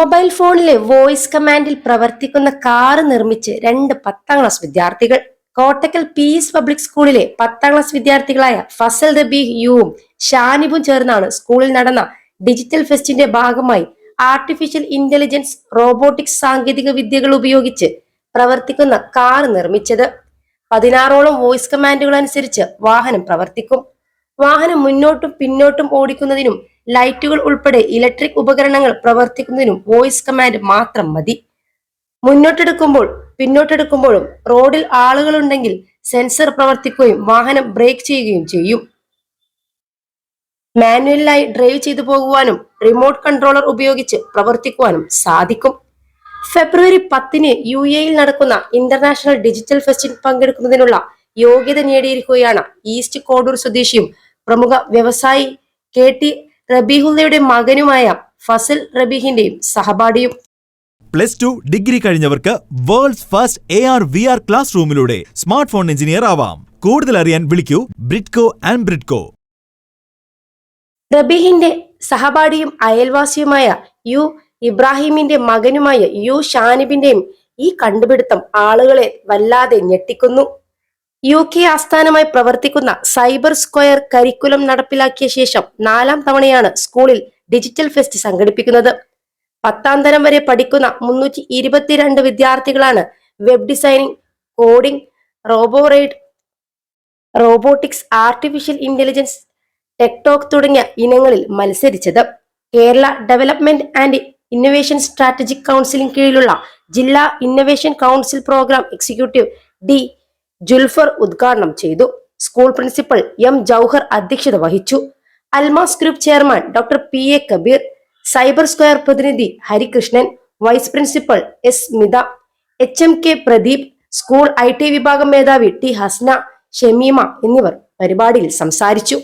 Mobile ഫോണിലെ voice കമാൻഡിൽ പ്രവർത്തിക്കുന്ന car നിർമ്മിച്ച് രണ്ട് പത്താം ക്ലാസ് വിദ്യാർത്ഥികൾ. കോട്ടക്കൽ പീസ് പബ്ലിക് സ്കൂളിലെ പത്താം ക്ലാസ് വിദ്യാർത്ഥികളായ ഫസൽ ദബി യുവും ഷാനിബും ചേർന്നാണ് സ്കൂളിൽ നടന്ന ഡിജിറ്റൽ ഫെസ്റ്റിന്റെ ഭാഗമായി ആർട്ടിഫിഷ്യൽ ഇന്റലിജൻസ് റോബോട്ടിക്സ് സാങ്കേതിക വിദ്യകൾ ഉപയോഗിച്ച് പ്രവർത്തിക്കുന്ന കാർ നിർമ്മിച്ചത്. പതിനാറോളം വോയിസ് കമാൻഡുകൾ അനുസരിച്ച് വാഹനം പ്രവർത്തിക്കും. വാഹനം മുന്നോട്ടും പിന്നോട്ടും ഓടിക്കുന്നതിനും ലൈറ്റുകൾ ഉൾപ്പെടെ ഇലക്ട്രിക് ഉപകരണങ്ങൾ പ്രവർത്തിക്കുന്നതിനും വോയിസ് കമാൻഡ് മാത്രം മതി. മുന്നോട്ടെടുക്കുമ്പോൾ പിന്നോട്ടെടുക്കുമ്പോഴും റോഡിൽ ആളുകളുണ്ടെങ്കിൽ സെൻസർ പ്രവർത്തിക്കുകയും വാഹനം ബ്രേക്ക് ചെയ്യുകയും ചെയ്യും. മാനുവലായി ഡ്രൈവ് ചെയ്തു പോകുവാനും റിമോട്ട് കൺട്രോളർ ഉപയോഗിച്ച് പ്രവർത്തിക്കുവാനും സാധിക്കും. ഫെബ്രുവരി പത്തിന് യു എയിൽ നടക്കുന്ന ഇന്റർനാഷണൽ ഡിജിറ്റൽ ഫെസ്റ്റിൽ പങ്കെടുക്കുന്നതിനുള്ള യോഗ്യത നേടിയിരിക്കുകയാണ് ഈസ്റ്റ് കോഡൂർ സ്വദേശിയും പ്രമുഖ വ്യവസായി കെ ടി റബീഹുല്ലയുടെ മകനുമായ ഫസൽ റബീഹിന്റെയും സഹപാഠിയും. Plus two degree കഴിഞ്ഞവർക്ക് world's first A R V R class റൂമിലൂടെ smart phone engineer ആവാം. കൂടുതൽ അറിയാൻ വിളിക്കൂ ബ്രിഡ്കോ ആൻഡ് ബ്രിഡ്കോ. റബീഹിന്റെ സഹപാഠിയും അയൽവാസിയുമായ യു ഇബ്രാഹിമിന്റെ മകനുമായ യു ഷാനിബിന്റെയും ഈ കണ്ടുപിടുത്തം ആളുകളെ വല്ലാതെ ഞെട്ടിക്കുന്നു. യു കെ ആസ്ഥാനമായി പ്രവർത്തിക്കുന്ന സൈബർ സ്ക്വയർ കരിക്കുലം നടപ്പിലാക്കിയ ശേഷം നാലാം തവണയാണ് സ്കൂളിൽ ഡിജിറ്റൽ ഫെസ്റ്റ് സംഘടിപ്പിക്കുന്നത്. പത്താം തരം വരെ പഠിക്കുന്ന മുന്നൂറ്റി ഇരുപത്തിരണ്ട് വിദ്യാർത്ഥികളാണ് web designing coding robo ride robotics artificial intelligence tech talk തുടങ്ങിയ ഇനങ്ങളിൽ മത്സരിച്ചത്. Kerala development and innovation strategic counselling കീഴിലുള്ള ജില്ലാ innovation council program executive D Julfar ഉദ്ഘാടനം ചെയ്തു. സ്കൂൾ പ്രിൻസിപ്പൽ എം ജൌഹർ അധ്യക്ഷത വഹിച്ചു. Almas group chairman doctor P A Kabeer cyber square പ്രതിനിധി Harikrishnan vice principal S Smitha H M K Pradeep school I T വിഭാഗം മേധാവി T Hasna Shameema എന്നിവർ പരിപാടിയിൽ സംസാരിച്ചു.